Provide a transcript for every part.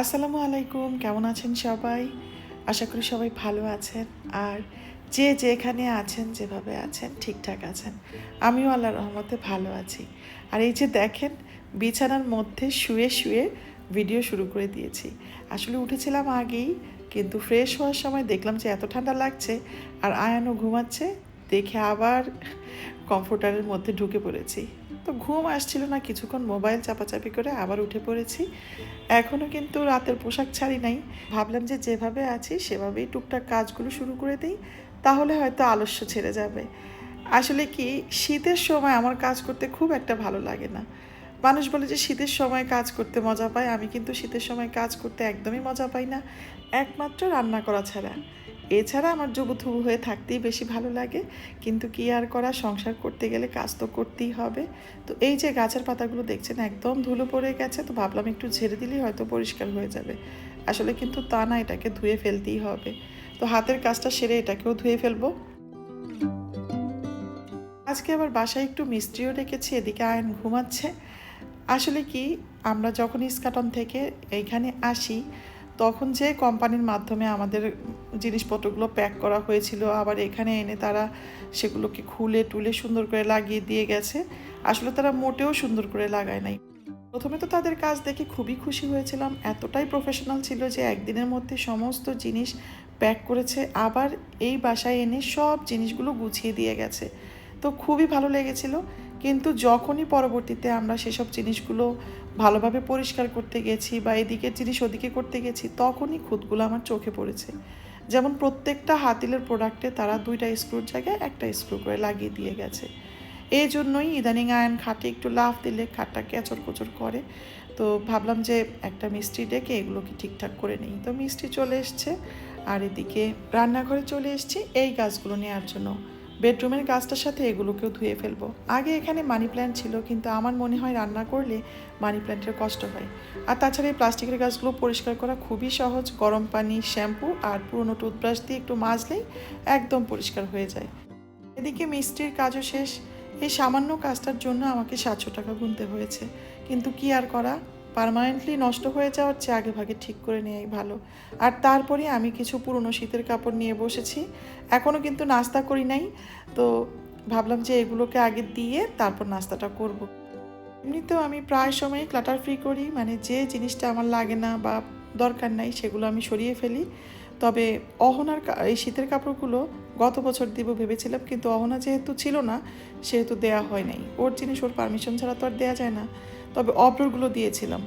আসসালামু আলাইকুম, কেমন আছেন সবাই? আশা করি সবাই ভালো আছেন। আর যে যেখানে আছেন, যেভাবে আছেন, ঠিকঠাক আছেন, আমিও আল্লাহ রহমতে ভালো আছি। আর এই যে দেখেন, বিছানার মধ্যে শুয়ে শুয়ে ভিডিও শুরু করে দিয়েছি। আসলে উঠেছিলাম আগেই, কিন্তু ফ্রেশ হওয়ার সময় দেখলাম যে এত ঠান্ডা লাগছে, আর আয়ানও ঘুমাচ্ছে, দেখে আবার কমফোর্টারের মধ্যে ঢুকে পড়েছি। তো ঘুম আসছিল না, কিছুক্ষণ মোবাইল চাপাচাপি করে আবার উঠে পড়েছি। এখনও কিন্তু রাতের পোশাক ছাড়ি নাই। ভাবলাম যে যেভাবে আছি সেভাবেই টুকটাক কাজগুলো শুরু করে দিই, তাহলে হয়তো আলস্য ছেড়ে যাবে। আসলে কি, শীতের সময় আমার কাজ করতে খুব একটা ভালো লাগে না। মানুষ বলে যে শীতের সময় কাজ করতে মজা পায়, আমি কিন্তু শীতের সময় কাজ করতে একদমই মজা পাই না। একমাত্র রান্না করা ছাড়া। এছাড়া আমার যুবথুবু হয়ে থাকতেই বেশি ভালো লাগে। কিন্তু কি আর করা? সংসার করতে গেলে কাজ তো করতেই হবে। তো এই যে গাছের পাতাগুলো দেখছেন একদম ধুলো পড়ে গেছে, তো ভাবলাম একটু ঝেড়ে দিলেই হয়তো পরিষ্কার হয়ে যাবে। আসলে কিন্তু তা না, এটাকে ধুয়ে ফেলতেই হবে। তো হাতের কাজটা সেরে এটাকেও ধুয়ে ফেলব। আজকে আবার বাসায় একটু মিস্ত্রিও রেখেছি এদিকে আয়ন ঘুমাচ্ছে। আসলে কি, আমরা যখন ইস্কাটন থেকে এইখানে আসি তখন যে কোম্পানির মাধ্যমে আমাদের জিনিসপত্রগুলো প্যাক করা হয়েছিল, আবার এখানে এনে তারা সেগুলোকে খুলে টুলে সুন্দর করে লাগিয়ে দিয়ে গেছে। আসলে তারা মোটেও সুন্দর করে লাগায় নাই। প্রথমে তো তাদের কাজ দেখে খুবই খুশি হয়েছিলাম। এতটাই প্রফেশনাল ছিল যে একদিনের মধ্যে সমস্ত জিনিস প্যাক করেছে, আবার এই বাসায় এনে সব জিনিসগুলো গুছিয়ে দিয়ে গেছে। তো খুবই ভালো লেগেছিল। কিন্তু যখনই পরবর্তীতে আমরা সেসব জিনিসগুলো ভালোভাবে পরিষ্কার করতে গেছি বা এদিকের জিনিস ওদিকে করতে গেছি, তখনই খুঁতগুলো আমার চোখে পড়েছে। যেমন প্রত্যেকটা হাতিলের প্রোডাক্টে তারা দুইটা স্ক্রুর জায়গায় একটা স্ক্রু করে লাগিয়ে দিয়ে গেছে। এই জন্যই ইদানিং আয়ন খাটে একটু লাফ দিলে খাটটা কেচর কোচর করে। তো ভাবলাম যে একটা মিস্ত্রি ডেকে এগুলোকে ঠিকঠাক করে নিই। তো মিস্ত্রি চলে এসছে আর এদিকে রান্নাঘরে চলে এসছি। এই গাছগুলো নেওয়ার জন্য বেডরুমের গাছটার সাথে এগুলোকেও ধুয়ে ফেলব। আগে এখানে মানি প্ল্যান্ট ছিল, কিন্তু আমার মনে হয় রান্না করলে মানি প্ল্যান্টের কষ্ট হয়। আর তাছাড়া এই প্লাস্টিকের গাছগুলো পরিষ্কার করা খুবই সহজ। গরম পানি, শ্যাম্পু আর পুরনো টুথব্রাশ দিয়ে একটু মাজলেই একদম পরিষ্কার হয়ে যায়। এদিকে মিষ্টির কাজও শেষ। এই সামান্য কাজটার জন্য আমাকে সাতশো টাকা গুনতে হয়েছে। কিন্তু কি আর করা? পার্মানেন্টলি নষ্ট হয়ে যাওয়ার চেয়ে আগে ভাগে ঠিক করে নেওয়াই ভালো। আর তারপরে আমি কিছু পুরনো শীতের কাপড় নিয়ে বসেছি। এখনও কিন্তু নাস্তা করি নাই। তো ভাবলাম যে এগুলোকে আগে দিয়ে তারপর নাস্তাটা করব। এমনিতেও আমি প্রায় সময় ক্লাটার ফ্রি করি। মানে যে জিনিসটা আমার লাগে না বা দরকার নাই সেগুলো আমি সরিয়ে ফেলি। তবে অহনার এই শীতের কাপড়গুলো গত বছর দিব ভেবেছিলাম কিন্তু অহনা যেহেতু ছিল না, সেহেতু দেয়া হয় নাই। ওর জিনিস ওর পারমিশন ছাড়া তো আর দেওয়া যায় না। তবে অব্রগুলো দিয়েছিলাম।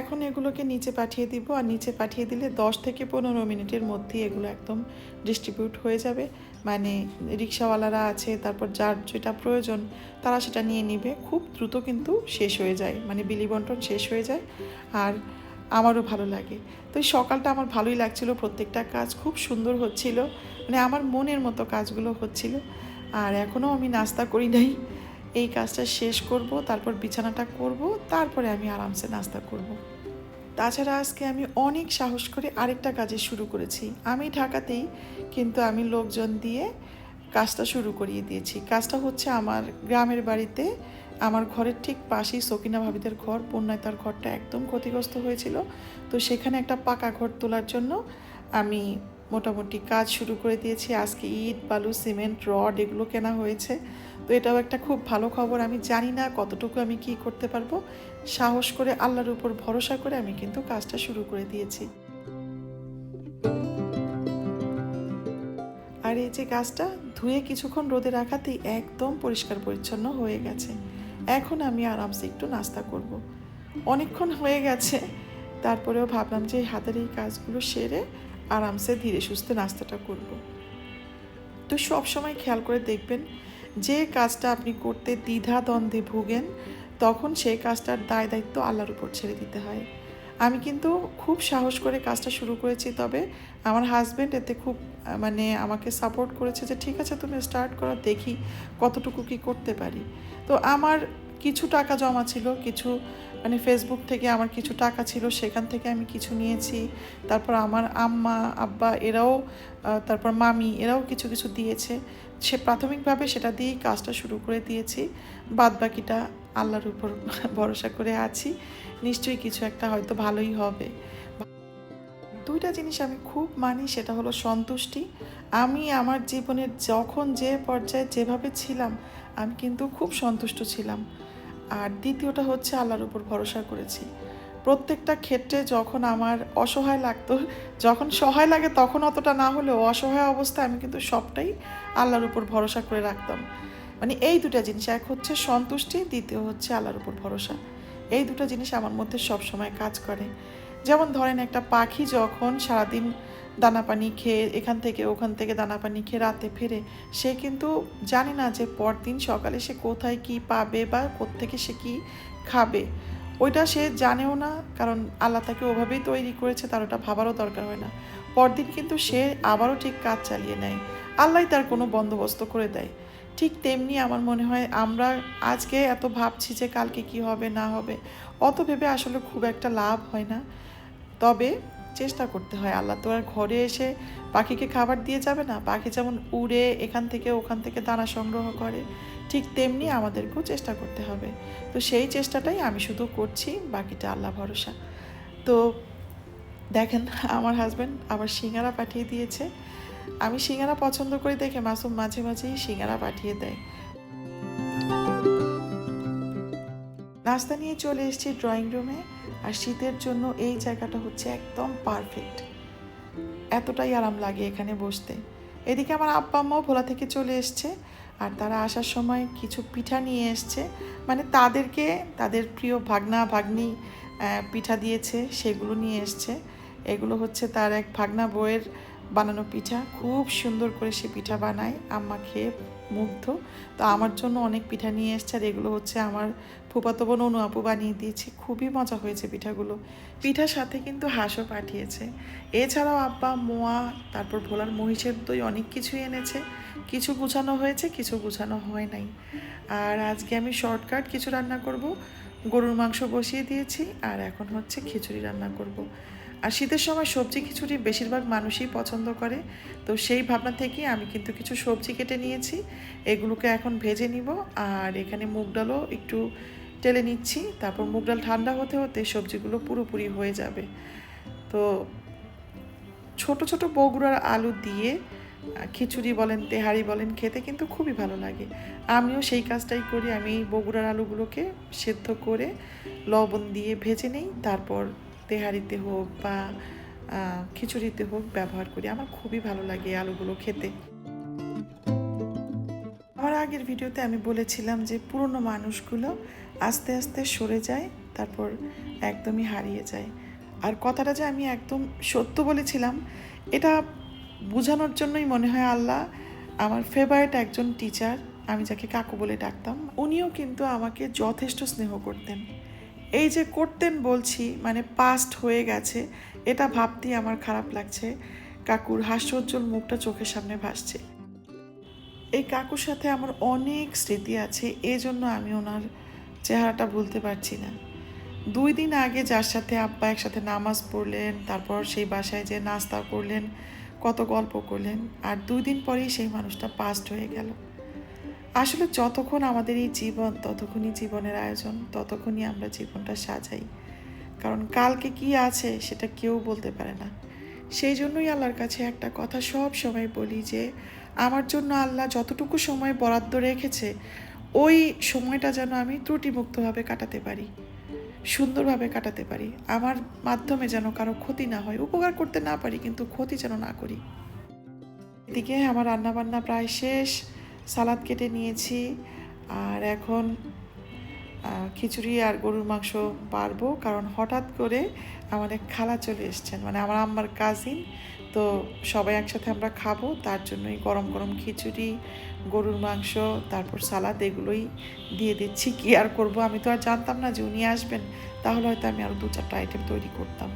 এখন এগুলোকে নিচে পাঠিয়ে দিব আর নিচে পাঠিয়ে দিলে দশ থেকে পনেরো মিনিটের মধ্যে এগুলো একদম ডিস্ট্রিবিউট হয়ে যাবে। মানে রিক্সাওয়ালারা আছে, তারপর যার যেটা প্রয়োজন তারা সেটা নিয়ে নিবে। খুব দ্রুত কিন্তু শেষ হয়ে যায় মানে বিলি বন্টন শেষ হয়ে যায় আর আমারও ভালো লাগে। তো এই সকালটা আমার ভালোই লাগছিল, প্রত্যেকটা কাজ খুব সুন্দর হচ্ছিল মানে আমার মনের মতো কাজগুলো হচ্ছিল। আর এখনও আমি নাস্তা করি নাই এই কাজটা শেষ করব, তারপর বিছানাটা করব, তারপরে আমি আরামসে নাস্তা করব। তাছাড়া আজকে আমি অনেক সাহস করে আরেকটা কাজে শুরু করেছি। আমি ঢাকাতেই, কিন্তু আমি লোকজন দিয়ে কাজটা শুরু করিয়ে দিয়েছি। কাজটা হচ্ছে আমার গ্রামের বাড়িতে, আমার ঘরের ঠিক পাশেই সকিনা ভাবিদের ঘর বন্যায় তার ঘরটা একদম ক্ষতিগ্রস্ত হয়েছিল। তো সেখানে একটা পাকা ঘর তোলার জন্য আমি মোটামুটি কাজ শুরু করে দিয়েছি। আজকে ইট, বালু, সিমেন্ট, রড এগুলো কেনা হয়েছে। তো এটাও একটা খুব ভালো খবর। আমি জানি না কতটুকু আমি কি করতে পারব। সাহস করে, আল্লাহর উপর ভরসা করে আমি কিন্তু কাজটা শুরু করে দিয়েছি। আর এই যে গাছটা, ধুয়ে কিছুক্ষণ রোদে রাখাতেই একদম পরিষ্কার পরিচ্ছন্ন হয়ে গেছে। এখন আমি আরামসে একটু নাস্তা করব। অনেকক্ষণ হয়ে গেছে। তারপরেও ভাবলাম যে হাতের এই কাজগুলো সেরে আরামসে ধীরে সুস্থে নাস্তাটা করব। তো সব সময় খেয়াল করে দেখবেন, যে কাজটা আপনি করতে দ্বিধা দ্বন্দ্বে ভোগেন, তখন সেই কাজটার দায় দায়িত্ব আল্লাহর উপর ছেড়ে দিতে হয় আমি কিন্তু খুব সাহস করে কাজটা শুরু করেছি, তবে আমার হাজব্যান্ড এতে খুব মানে আমাকে সাপোর্ট করেছে যে, ঠিক আছে, তুমি স্টার্ট করো, দেখি কতটুকু কি করতে পারি তো আমার কিছু টাকা জমা ছিল, কিছু মানে ফেসবুক থেকে আমার কিছু টাকা ছিল, সেখান থেকে আমি কিছু নিয়েছি। তারপর আমার আম্মা, আব্বা এরাও তারপর মামি এরাও কিছু কিছু দিয়েছে। সে প্রাথমিকভাবে সেটা দিয়েই কাজটা শুরু করে দিয়েছি। বাদ বাকিটা আল্লাহর উপর ভরসা করে আছি। নিশ্চয়ই কিছু একটা হয়তো ভালোই হবে। দুইটা জিনিস আমি খুব মানি, সেটা হলো সন্তুষ্টি। আমি আমার জীবনের যখন যে পর্যায়ে যেভাবে ছিলাম, আমি কিন্তু খুব সন্তুষ্ট ছিলাম। আর দ্বিতীয়টা হচ্ছে আল্লাহর উপর ভরসা করেছি। প্রত্যেকটা ক্ষেত্রে যখন আমার অসহায় লাগতো, যখন সহায় লাগে তখন অতটা না হলেও অসহায় অবস্থায় আমি কিন্তু সবটাই আল্লাহর উপর ভরসা করে রাখতাম। মানে এই দুটা জিনিস, এক হচ্ছে সন্তুষ্টি, দ্বিতীয় হচ্ছে আল্লাহর উপর ভরসা। এই দুটো জিনিস আমার মধ্যে সবসময় কাজ করে। যেমন ধরেন একটা পাখি যখন সারাদিন দানা পানি খেয়ে এখান থেকে ওখান থেকে দানা পানি খেয়ে রাতে ফেরে, সে কিন্তু জানে না যে পরদিন সকালে সে কোথায় কি পাবে বা কোত্থেকে সে কি খাবে। ওইটা সে জানেও না, কারণ আল্লাহ তাকে ওভাবেই তৈরি করেছে, তার ওটা ভাবারও দরকার হয় না। পরদিন কিন্তু সে আবারও ঠিক কাজ চালিয়ে নেয়। আল্লাহ তার কোনো বন্দোবস্ত করে দেয়। ঠিক তেমনি আমার মনে হয় আমরা আজকে এত ভাবছি যে কালকে কি হবে, না হবে, অত ভেবে আসলে খুব একটা লাভ হয় না। তবে চেষ্টা করতে হয়। আল্লাহ তো আর ঘরে এসে পাখিকে খাবার দিয়ে যাবে না। পাখি যেমন উড়ে এখান থেকে ওখান থেকে দানা সংগ্রহ করে, ঠিক তেমনি আমাদেরকেও চেষ্টা করতে হবে। তো সেই চেষ্টাটাই আমি শুধু করছি, বাকিটা আল্লাহ ভরসা। তো দেখেন, আমার হাজব্যান্ড আবার সিঙ্গারা পাঠিয়ে দিয়েছে। আমি সিঙ্গারা পছন্দ করি দেখে মাসুম মাঝে মাঝেই সিঙ্গারা পাঠিয়ে দেয়। নাস্তা নিয়ে চলে এসেছি ড্রয়িং রুমে আর শীতের জন্য এই জায়গাটা হচ্ছে একদম পারফেক্ট এতটাই আরাম লাগে এখানে বসতে। এদিকে আমার আব্বা আম্মাও ভোলা থেকে চলে এসছে আর তারা আসার সময় কিছু পিঠা নিয়ে এসছে। মানে তাদেরকে, তাদের প্রিয় ভাগনা, ভাগ্নি পিঠা দিয়েছে, সেগুলো নিয়ে এসছে। এগুলো হচ্ছে তার এক ভাগনা বইয়ের বানানো পিঠা, খুব সুন্দর করে সে পিঠা বানায়। আম্মা খেয়ে মুগ্ধ। তো আমার জন্য অনেক পিঠা নিয়ে এসছে আর এগুলো হচ্ছে আমার ফুপাতো বোন অনু আপু বানিয়ে দিয়েছে। খুবই মজা হয়েছে পিঠাগুলো। পিঠার সাথে কিন্তু হাঁসও পাঠিয়েছে। এছাড়াও আব্বা, মোয়া, তারপর ভোলার মহিষের দই অনেক কিছুই এনেছে। কিছু গুছানো হয়েছে, কিছু গুছানো হয় নাই। আর আজকে আমি শর্টকাট কিছু রান্না করব। গরুর মাংস বসিয়ে দিয়েছি আর এখন হচ্ছে খিচুড়ি রান্না করব। আর শীতের সময় সবজি খিচুড়ি বেশিরভাগ মানুষই পছন্দ করে। তো সেই ভাবনা থেকে আমি কিন্তু কিছু সবজি কেটে নিয়েছি। এগুলোকে এখন ভেজে নিব আর এখানে মুগ ডালও একটু টেলে নিচ্ছি। তারপর মুগ ডাল ঠান্ডা হতে হতে সবজিগুলো পুরোপুরি হয়ে যাবে। তো ছোট ছোট বগুড়ার আলু দিয়ে খিচুড়ি বলেন, তেহারি বলেন, খেতে কিন্তু খুবই ভালো লাগে। আমিও সেই কাজটাই করি। আমি বগুড়ার আলুগুলোকে সেদ্ধ করে লবণ দিয়ে ভেজে নেই। তারপর তেহারিতে হোক বা খিচুড়িতে হোক ব্যবহার করি। আমার খুবই ভালো লাগে আলুগুলো খেতে। আমার আগের ভিডিওতে আমি বলেছিলাম যে, পুরনো মানুষগুলো আস্তে আস্তে সরে যায়, তারপর একদমই হারিয়ে যায়। আর কথাটা যে আমি একদম সত্য বলেছিলাম, এটা বোঝানোর জন্যই মনে হয় আল্লাহ আমার ফেভারিট একজন টিচার আমি যাকে কাকু বলে ডাকতাম, উনিও কিন্তু আমাকে যথেষ্ট স্নেহ করতেন। এই যে করতেন বলছি মানে পাস্ট হয়ে গেছে, এটা ভাবতেই আমার খারাপ লাগছে। কাকুর হাস্যোজ্জ্বল মুখটা চোখের সামনে ভাসছে। এই কাকুর সাথে আমার অনেক স্মৃতি আছে এই জন্য আমি ওনার চেহারাটা ভুলতে পারছি না। দুই দিন আগে যার সাথে আব্বা একসাথে নামাজ পড়লেন, তারপর সেই বাসায় যে নাস্তা করলেন, কত গল্প করলেন, আর দুই দিন পরেই সেই মানুষটা পাস্ট হয়ে গেল। আসলে যতক্ষণ আমাদের এই জীবন, ততক্ষণই জীবনের আয়োজন, ততক্ষণই আমরা জীবনটা সাজাই। কারণ কালকে কি আছে সেটা কেউ বলতে পারে না। সেই জন্যই আল্লাহর কাছে একটা কথা সব সময় বলি যে, আমার জন্য আল্লাহ যতটুকু সময় বরাদ্দ রেখেছে, ওই সময়টা যেন আমি ত্রুটিমুক্তভাবে কাটাতে পারি, সুন্দরভাবে কাটাতে পারি। আমার মাধ্যমে যেন কারও ক্ষতি না হয়, উপকার করতে না পারি, কিন্তু ক্ষতি যেন না করি। এদিকে আমার রান্নাবান্না প্রায় শেষ। সালাদ কেটে নিয়েছি। আর এখন খিচুড়ি আর গরুর মাংস পারব। কারণ হঠাৎ করে এক খালা চলে এসছেন। মানে আমার আম্মার কাজিন তো সবাই একসাথে আমরা খাব। তার জন্যই গরম গরম খিচুড়ি, গরুর মাংস, তারপর সালাদ এগুলোই দিয়ে দিচ্ছি। কি আর করব? আমি তো আর জানতাম না যে উনি আসবেন। তাহলে হয়তো আমি আরও দু চারটা আইটেম তৈরি করতাম।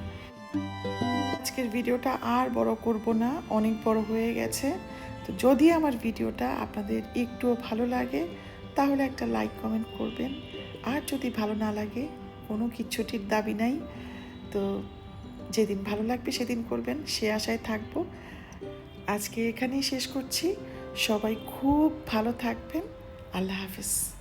আজকের ভিডিওটা আর বড় করব না। অনেক বড় হয়ে গেছে। তো যদি আমার ভিডিওটা আপনাদের একটুও ভালো লাগে, তাহলে একটা লাইক কমেন্ট করবেন। আর যদি ভালো না লাগে, কোনো কিচ্ছুটির দাবি নাই। তো যেদিন ভালো লাগবে সেদিন করবেন, সে আশায় থাকব। আজকে এখানেই শেষ করছি। সবাই খুব ভালো থাকবেন। আল্লাহ হাফিজ।